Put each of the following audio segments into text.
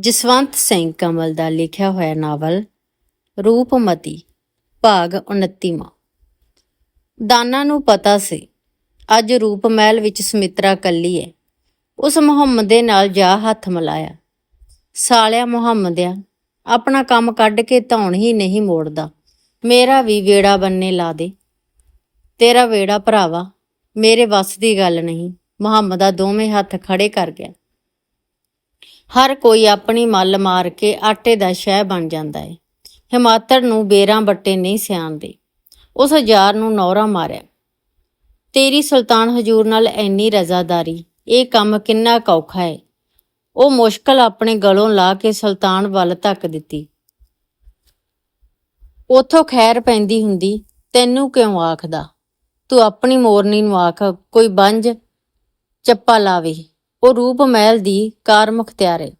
ਜਸਵੰਤ ਸਿੰਘ ਕਮਲ ਦਾ ਲਿਖਿਆ ਹੋਇਆ ਨਾਵਲ ਰੂਪਮਤੀ, ਭਾਗ 29ਵਾਂ ਦਾਨਾ ਨੂੰ ਪਤਾ ਸੀ, ਅੱਜ ਰੂਪ ਮਹਿਲ ਵਿੱਚ ਸੁਮਿਤਰਾ ਕੱਲੀ ਹੈ ਉਸ ਮੁਹੰਮਦ ਦੇ ਨਾਲ ਜਾ ਹੱਥ ਮਿਲਾਇਆ। ਸਾਲਿਆ ਮੁਹੰਮਦਿਆ, ਆਪਣਾ ਕੰਮ ਕੱਢ ਕੇ ਧੌਣ ਹੀ ਨਹੀਂ ਮੋੜਦਾ। ਮੇਰਾ ਵੀ ਵੇੜਾ ਬੰਨੇ ਲਾ ਦੇ। ਤੇਰਾ ਵੇੜਾ ਭਰਾਵਾ, ਮੇਰੇ ਵੱਸ ਦੀ ਗੱਲ ਨਹੀਂ, ਮੁਹੰਮਦਾ ਦੋਵੇਂ ਹੱਥ ਖੜੇ ਕਰ ਗਿਆ। ਹਰ ਕੋਈ ਆਪਣੀ ਮੱਲ ਮਾਰ ਕੇ ਆਟੇ ਦਾ ਸ਼ਹਿ ਬਣ ਜਾਂਦਾ ਏ। ਹਿਮਾਤੜ ਨੂੰ ਬੇਰਾਂ ਬੱਟੇ ਨਹੀਂ ਸਿਆਣਦੇ। ਉਸ ਹਜ਼ਾਰ ਨੂੰ ਨੌਰਾ ਮਾਰਿਆ। ਤੇਰੀ ਸੁਲਤਾਨ ਹਜੂਰ ਨਾਲ ਐਨੀ ਰਜ਼ਾਦਾਰੀ, ਇਹ ਕੰਮ ਕਿੰਨਾ ਕੌਖਾ ਔਖਾ ਹੈ ਉਹ ਮੁਸ਼ਕਲ ਆਪਣੇ ਗਲੋਂ ਲਾ ਕੇ ਸੁਲਤਾਨ ਵੱਲ ਧੱਕ ਦਿੱਤੀ। ਉਥੋਂ ਖੈਰ ਪੈਂਦੀ ਹੁੰਦੀ, ਤੈਨੂੰ ਕਿਉਂ ਆਖਦਾ? ਤੂੰ ਆਪਣੀ ਮੋਰਨੀ ਨੂੰ ਆਖ, ਕੋਈ ਬੰਜ, ਚੱਪਾ ਲਾਵੇ। ਉਹ ਰੂਪ ਮਹਿਲ ਦੀ ਕਾਰ ਮੁਖਤਿਆਰ।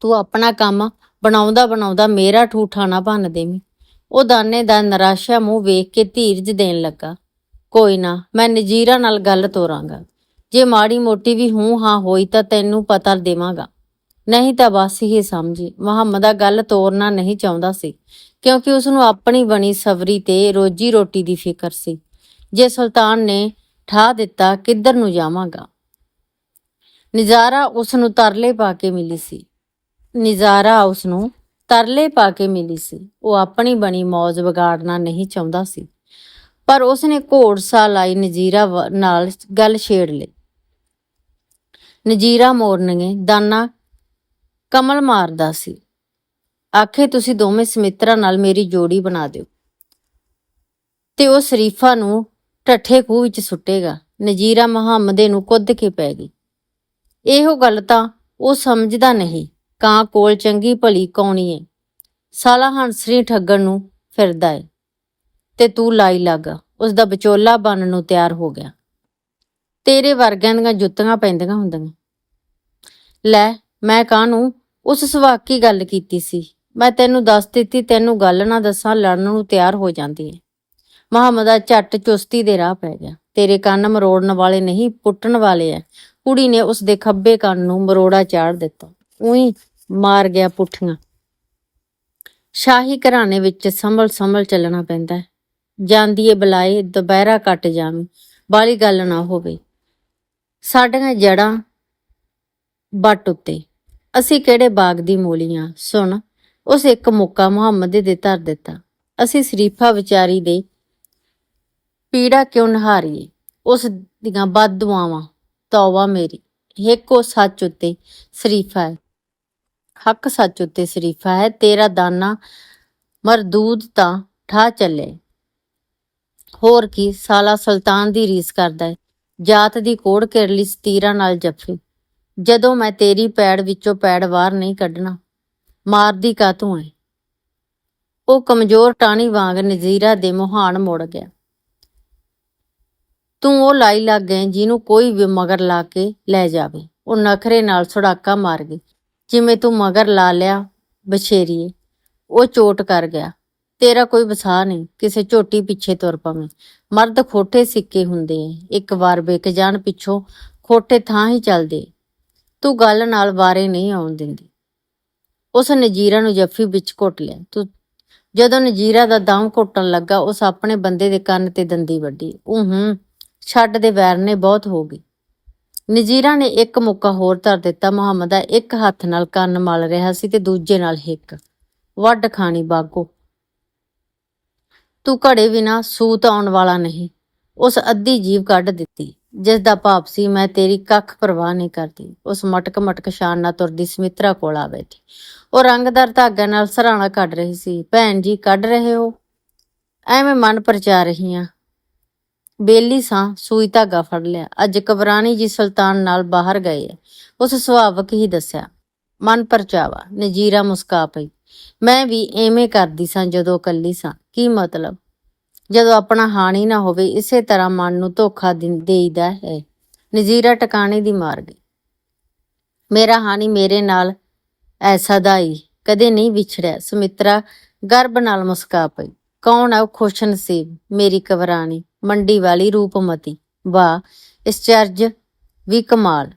ਤੂੰ ਆਪਣਾ ਕੰਮ ਬਣਾਉਂਦਾ ਬਣਾਉਂਦਾ ਮੇਰਾ ਠੂਠਾ ਨਾ ਭੰਨ ਦੇਵੀਂ। ਉਹ ਦਾਨੇ ਦਾ ਨਿਰਾਸ਼ਾ ਮੂੰਹ ਵੇਖ ਕੇ ਧੀਰਜ ਦੇਣ ਲੱਗਾ। ਕੋਈ ਨਾ, ਮੈਂ ਨਜੀਰਾ ਨਾਲ ਗੱਲ ਤੋਰਾਂਗਾ। ਜੇ ਮਾੜੀ ਮੋਟੀ ਵੀ ਹੂੰ ਹਾਂ ਹੋਈ ਤਾਂ ਤੈਨੂੰ ਪਤਾ ਦੇਵਾਂਗਾ। ਨਹੀਂ ਤਾਂ ਬਸ ਹੀ ਸਮਝੀ, ਮੁਹੰਮਦਾ ਗੱਲ ਤੋਰਨਾ ਨਹੀਂ ਚਾਹੁੰਦਾ ਸੀ, ਕਿਉਂਕਿ ਉਸ ਨੂੰ ਆਪਣੀ ਬਣੀ ਸਬਰੀ ਤੇ ਰੋਜੀ ਰੋਟੀ ਦੀ ਫਿਕਰ ਸੀ। ਜੇ ਸੁਲਤਾਨ ਨੇ ਠਾ ਦਿੱਤਾ, ਕਿੱਧਰ ਨੂੰ ਜਾਵਾਂਗਾ? ਨਜ਼ਾਰਾ ਉਸ ਨੂੰ ਤਰਲੇ ਪਾ ਕੇ ਮਿਲੀ ਸੀ। ਨਜ਼ਾਰਾ ਉਸ ਨੂੰ ਤਰਲੇ ਪਾ ਕੇ ਮਿਲੀ ਸੀ। ਉਹ ਆਪਣੀ ਬਣੀ ਮੌਜ ਵਿਗਾੜਨਾ ਨਹੀਂ ਚਾਹੁੰਦਾ ਸੀ। ਪਰ ਉਸ ਨੇ ਘੋੜਸਾ ਲਾਈ ਨਜ਼ੀਰਾ ਵ- ਨਾਲ ਗੱਲ ਛੇੜ ਲਈ। ਨਜ਼ੀਰਾ ਮੋਰਨਗੇ, ਦਾਨਾ ਕਮਲ ਮਾਰਦਾ ਸੀ। ਆਖੇ, ਤੁਸੀਂ ਦੋਵੇਂ ਸਮਿਤਰਾ ਨਾਲ ਮੇਰੀ ਜੋੜੀ ਬਣਾ ਦਿਓ। ਤੇ ਉਹ ਸ਼ਰੀਫਾ ਨੂੰ ਠੱਠੇ ਖੂਹ ਵਿੱਚ ਸੁੱਟੇਗਾ। ਨਜੀਰਾ ਮੁਹੰਮਦੇ ਨੂੰ ਕੁੱਦ ਕੇ ਪੈ ਗਈ। ਇਹੋ ਗੱਲ ਤਾਂ ਉਹ ਸਮਝਦਾ ਨਹੀਂ, ਕਾਂ ਕੋਲ ਚੰਗੀ ਭਲੀ ਕੌਣੀ ਏ। ਸਾਲਾ ਹੰਸਰੀ ਠੱਗਣ ਨੂੰ ਫਿਰਦਾ ਏ। ਤੇ ਤੂੰ ਲਾਈ ਲੱਗ ਉਸ ਦਾ ਵਿਚੋਲਾ ਬਣਨ ਨੂੰ ਤਿਆਰ ਹੋ ਗਿਆ। ਤੇਰੇ ਵਰਗਿਆਂ ਦੀਆਂ ਜੁੱਤੀਆਂ ਪੈਂਦੀਆਂ ਹੁੰਦੀਆਂ। ਲੈ, ਮੈਂ ਕਾਹਨੂੰ ਉਸ ਸੁਭਾਕੀ ਗੱਲ ਕੀਤੀ ਸੀ? ਮੈਂ ਤੈਨੂੰ ਦੱਸ ਦਿੱਤੀ, ਤੈਨੂੰ ਗੱਲ ਨਾ ਦੱਸਾਂ, ਲੜਨ ਨੂੰ ਤਿਆਰ ਹੋ ਜਾਂਦੀ ਏ। ਮੁਹੰਮਦ ਦਾ ਝੱਟ ਚੁਸਤੀ ਦੇ ਰਾਹ ਪੈ ਗਿਆ। ਤੇਰੇ ਕੰਨ ਮਰੋੜਨ ਵਾਲੇ ਨਹੀਂ, ਪੁੱਟਣ ਵਾਲੇ ਐ। ਕੁੜੀ ਨੇ ਉਸ ਦੇ ਖੱਬੇ ਕੰਨ ਨੂੰ ਮਰੋੜਾ ਚਾੜ ਦਿੱਤਾ। ਉਹੀ ਮਾਰ ਗਿਆ ਪੁੱਠੀਆਂ। ਸ਼ਾਹੀ ਘਰਾਣੇ ਵਿੱਚ ਸੰਭਲ ਸੰਭਲ ਚੱਲਣਾ ਪੈਂਦਾ ਹੈ ਜਾਂਦੀ ਏ ਬੁਲਾਏ, ਦੁਪਹਿਰਾ ਕੱਟ ਜਾਵੇਂ ਬਾਲੀ ਗੱਲ ਨਾ ਹੋਵੇ। ਸਾਡੀਆਂ ਜੜਾਂ ਬੱਟ ਉੱਤੇ। ਅਸੀਂ ਕਿਹੜੇ ਬਾਗ ਦੀ ਮੂਲੀਆਂ ਸੁਣ, ਉਸ ਇੱਕ ਮੁੱਕਾ ਮੁਹੰਮਦ ਦੇ ਧਰ ਦਿੱਤਾ। ਅਸੀਂ ਸ਼ਰੀਫਾ ਵਿਚਾਰੀ ਦੇ ਪੀੜਾ ਕਿਉਂ ਨਹਾਰੀਏ ਉਸ ਦੀਆਂ ਬਦਦੁਆਵਾਂ ਤੌਬਾ ਮੇਰੀ। ਹੇਕੋ ਸੱਚ ਉਤੇ ਸ਼ਰੀਫਾ ਹੈ ਹੱਕ ਸੱਚ ਉਤੇ ਸ਼ਰੀਫਾ ਹੈ ਤੇਰਾ ਦਾਨਾ ਮਰਦੂਦ ਤਾਂ ਠਾ ਚੱਲੇ। ਹੋਰ ਕੀ, ਸਾਲਾ ਸੁਲਤਾਨ ਦੀ ਰੀਸ ਕਰਦਾ ਹੈ ਜਾਤ ਦੀ ਕੋੜ ਕਿਰਲੀ ਸਤੀਰਾਂ ਨਾਲ ਜੱਫੀ। ਜਦੋਂ ਮੈਂ ਤੇਰੀ ਪੈੜ ਵਿੱਚੋਂ ਪੈੜ ਬਾਹਰ ਨਹੀਂ ਕੱਢਣਾ, ਮਾਰਦੀ ਕਾ ਤੂੰ ਹੈ ਉਹ ਕਮਜ਼ੋਰ ਟਾਣੀ ਵਾਂਗ ਨਜ਼ੀਰਾ ਦੇ ਮੁਹਾਨ ਮੁੜ ਗਿਆ। ਤੂੰ ਉਹ ਲਾਈ ਲੱਗ ਗਏ ਜਿਹਨੂੰ ਕੋਈ ਵੀ ਮਗਰ ਲਾ ਕੇ ਲੈ ਜਾਵੇ। ਉਹ ਨਖਰੇ ਨਾਲ ਸੁੜਾਕਾ ਮਾਰ ਗਈ। ਜਿਵੇਂ ਤੂੰ ਮਗਰ ਲਾ ਲਿਆ ਬਛੇਰੀਏ, ਉਹ ਚੋਟ ਕਰ ਗਿਆ। ਤੇਰਾ ਕੋਈ ਵਸਾ ਨਹੀਂ, ਕਿਸੇ ਝੋਟੀ ਪਿੱਛੇ ਤੁਰ ਪਵੇਂ। ਮਰਦ ਖੋਟੇ ਸਿੱਕੇ ਹੁੰਦੇ ਐ ਇੱਕ ਵਾਰ ਵਿਕ ਜਾਣ ਪਿੱਛੋਂ ਖੋਟੇ ਥਾਂ ਹੀ ਚੱਲਦੇ। ਤੂੰ ਗੱਲ ਨਾਲ ਵਾਰੇ ਨਹੀਂ ਆਉਣ ਦਿੰਦੀ। ਉਸ ਨਜੀਰਾ ਨੂੰ ਜੱਫੀ ਵਿੱਚ ਘੁੱਟ ਲਿਆ। ਤੂੰ ਜਦੋਂ ਨਜੀਰਾ ਦਾ ਦਮ ਘੁੱਟਣ ਲੱਗਾ, ਉਸ ਆਪਣੇ ਬੰਦੇ ਦੇ ਕੰਨ ਤੇ ਦੰਦੀ ਵੱਢੀ। ਉਹ। ਹੂੰ ਛੱਡ ਦੇ ਵੈਰ ਨੇ ਬਹੁਤ ਹੋ ਗਈ। ਨਜੀਰਾ ਨੇ ਇੱਕ ਮੁੱਕਾ ਹੋਰ ਧਰ ਦਿੱਤਾ। ਮੁਹੰਮਦ ਦਾ ਇੱਕ ਹੱਥ ਨਾਲ ਕੰਨ ਮਲ ਰਿਹਾ ਸੀ ਤੇ ਦੂਜੇ ਨਾਲ ਹਿੱਕ ਵੱਡ ਖਾਣੀ ਬਾਗੋ। ਤੂੰ ਘੜੇ ਬਿਨਾ ਸੂਤ ਆਉਣ ਵਾਲਾ ਨਹੀਂ। ਉਸ ਅੱਧੀ ਜੀਵ ਕੱਢ ਦਿੱਤੀ। ਜਿਸ ਦਾ ਭਾਵ ਸੀ, ਮੈਂ ਤੇਰੀ ਕੱਖ ਪਰਵਾਹ ਨਹੀਂ ਕਰਦੀ। ਉਸ ਮਟਕ ਮਟਕ ਸ਼ਾਨ ਨਾਲ ਤੁਰਦੀ ਸਮਿਤਰਾ ਕੋਲ ਆ ਬੈਠੀ। ਉਹ ਰੰਗਦਾਰ ਧਾਗਾ ਨਾਲ ਸਰਾਣਾ ਕੱਢ ਰਹੀ ਸੀ। ਭੈਣ ਜੀ, ਕੱਢ ਰਹੇ ਹੋ? ਐਵੇਂ ਮਨ ਪਰਚਾ ਰਹੀ ਆ ਬੇਲੀ ਸਾਂ ਸੂਈ ਧਾਗਾ ਫੜ ਲਿਆ। ਅੱਜ ਕਬਰਾਨੀ ਜੀ ਸੁਲਤਾਨ ਨਾਲ ਬਾਹਰ ਗਏ। ਆ ਉਸ ਸੁਭਾਵਕ ਹੀ ਦੱਸਿਆ, ਮਨ ਪਰਚਾਵਾ ਨਜੀਰਾ ਮੁਸਕਾ ਪਈ। ਮੈਂ ਵੀ ਐਵੇਂ ਕਰਦੀ ਸਾਂ ਜਦੋਂ ਕੱਲੀ ਸਾਂ। ਕੀ ਮਤਲਬ? ਜਦੋਂ ਆਪਣਾ ਹਾਣੀ ਨਾ ਹੋਵੇ, ਇਸੇ ਤਰ੍ਹਾਂ ਮਨ ਨੂੰ ਧੋਖਾ ਦਿੰ- ਦੇਈਦਾ ਹੈ। ਨਜ਼ੀਰਾ ਟਿਕਾਣੇ ਦੀ ਮਾਰ ਗਈ। ਮੇਰਾ ਹਾਣੀ ਮੇਰੇ ਨਾਲ ਐਸਾ ਦਾਈ ਕਦੇ ਨਹੀਂ ਵਿਛੜਿਆ। ਸੁਮਿਤਰਾ ਗਰਭ ਨਾਲ ਮੁਸਕਾ ਪਈ। ਕੌਣ ਹੈ ਉਹ ਖੁਸ਼ ਨਸੀਬ ਮੇਰੀ ਕਵਰਾਣੀ ਮੰਡੀ ਵਾਲੀ ਰੂਪਮਤੀ। ਵਾਹ, ਇਸ ਚਰਜ ਵੀ ਕਮਾਲ।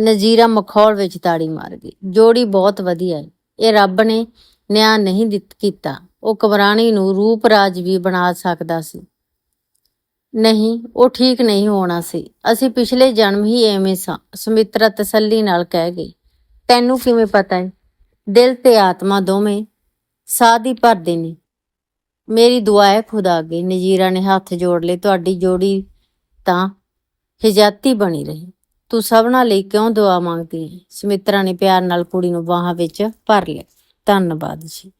ਨਜ਼ੀਰਾ ਮਖੌਲ ਵਿੱਚ ਤਾੜੀ ਮਾਰ ਗਈ। ਜੋੜੀ ਬਹੁਤ ਵਧੀਆ ਹੈ। ਇਹ ਰੱਬ ਨੇ ਨਿਆਂ ਨਹੀਂ ਦਿੱਤ, ਕੀਤਾ। ਉਹ ਕਬਰਾਣੀ ਨੂੰ ਰੂਪ ਰਾਜ ਵੀ ਬਣਾ ਸਕਦਾ ਸੀ। ਨਹੀਂ, ਉਹ ਠੀਕ ਨਹੀਂ ਹੋਣਾ ਸੀ। ਅਸੀਂ ਪਿਛਲੇ ਜਨਮ ਹੀ ਐਵੇਂ ਸਾਂ। ਸੁਮਿਤਰਾ ਤਸੱਲੀ ਨਾਲ ਕਹਿ ਗਈ, ਤੈਨੂੰ ਕਿਵੇਂ ਪਤਾ ਹੈ? ਦਿਲ ਤੇ ਆਤਮਾ ਦੋਵੇਂ ਸਾਧ ਹੀ ਭਰਦੇ ਨੇ। ਮੇਰੀ ਦੁਆ ਹੈ ਖੁਦਾ ਅੱਗੇ। ਨਜੀਰਾ ਨੇ ਹੱਥ ਜੋੜ ਲਏ, ਤੁਹਾਡੀ ਜੋੜੀ ਤਾਂ ਹਿਜਾਤੀ ਬਣੀ ਰਹੀ। ਤੂੰ ਸਭਨਾਂ ਲਈ ਕਿਉਂ ਦੁਆ ਮੰਗਦੀ ਹੈ? ਸੁਮਿਤਰਾ ਨੇ ਪਿਆਰ ਨਾਲ ਕੁੜੀ ਨੂੰ ਬਾਹਾਂ ਵਿੱਚ ਭਰ ਲਿਆ। ਧੰਨਵਾਦ ਜੀ।